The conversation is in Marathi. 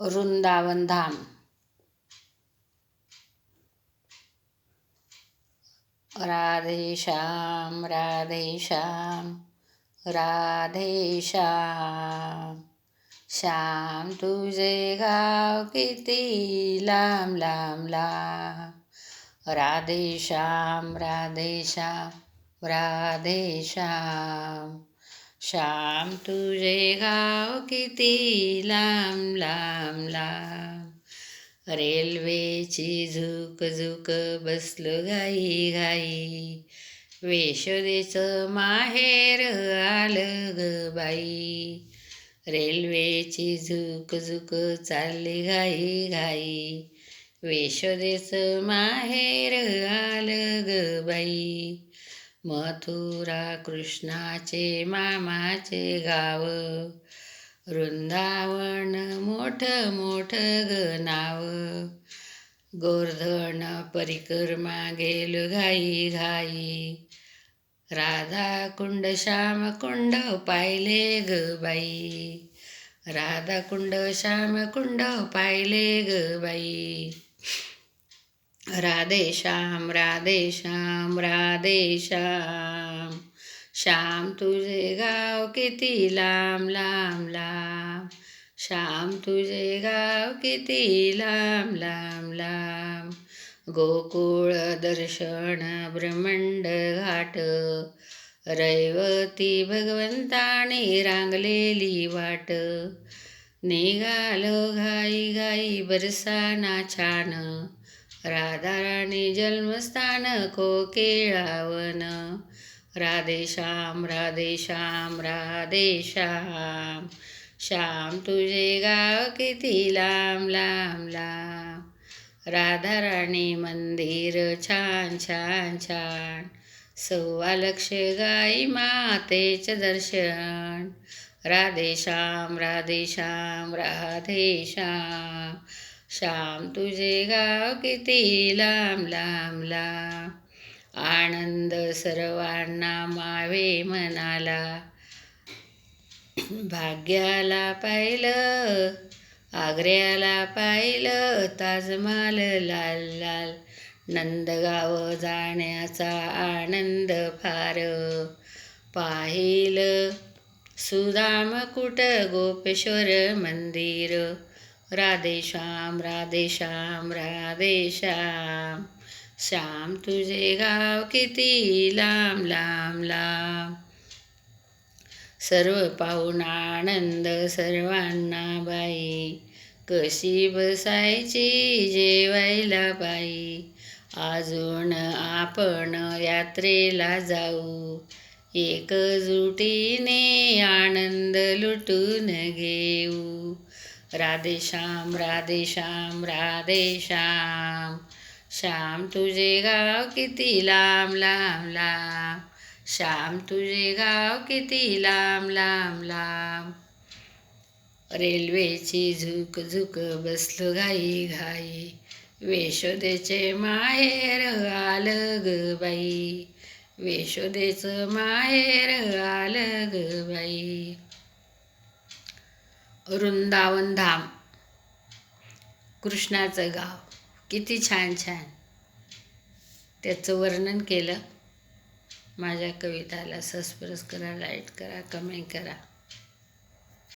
वृंदावन धाम. राधे श्याम राधे श्याम राधे श्याम. श्याम तुझे गाव किती लांब लांब लांब. राधे श्याम राधे श्याम तुझे गाव किती लांब लांब लांब. रेल्वेची झुक झुक बसलो घाई घाई. वेशोदेचं माहेर आलं ग बाई. रेल्वेची झुक झुक चालली घाई घाई. वेशोदेचं माहेर आलं ग बाई. मथुरा कृष्णाचे मामाचे गाव. वृंदावन मोठ मोठ ग नाव. गोर्धन परिक्रमा गेल घाई घाई. राधा कुंड श्याम कुंड पाहिले ग बाई. राधा कुंड श्याम कुंड पाहिले ग बाई. राधे श्याम राधे श्याम राधे श्याम। श्याम तुझे गाव किती लांब लांब लांब। श्याम तुझे गाव किती लांब लांब लांब। गोकुळ दर्शन ब्रह्मंड घाट। रैवती भगवंताने रांगलेली वाट। निघालो घाई घाई बरसाना छान। राधाराणी जन्मस्थान कोकेळावन राधे श्याम राधे श्याम राधे श्याम. श्याम तुझे गाव किती लांब लांब लांब. राधाराणी मंदिर छान छान छान. सव्वा लक्ष गाई मातेचं दर्शन. राधे श्याम राधे श्याम राधे श्याम. श्याम तुझे गाव किती लांब लांबला आनंद सर्वांना मावे मनाला. भाग्याला पाहिलं आग्र्याला पाहिलं ताजमाल लाल लाल. नंदगाव जाण्याचा आनंद फार. पाहिलं सुदाम कुट गोपेश्वर मंदिर. राधे श्याम राधे श्याम राधे श्याम। श्याम तुझे गाव किती लांब लांब लांब। सर्व पाहून आनंद सर्वांना बाई। कशी बसायची जेवायला बाई। अजून आपण यात्रेला जाऊ। एकजुटीने आनंद लुटून घेऊ। राधे श्याम राधे श्याम राधे श्याम। श्याम तुझे गाव किती लांब लांब लांब। श्याम तुझे गाव किती लांब लांब लांब। रेल्वेची झुक झुक बसलो घाई घाई। वेशोदेचे माहेर आलं ग बाई। वेशोदेचं माहेर आलं ग बाई। वृंदावन धाम कृष्णाचं गाव. किती छान छान. त्याचं वर्णन केलं. माझ्या कविताला सबस्क्राईब करा लाइट करा कमेंट करा.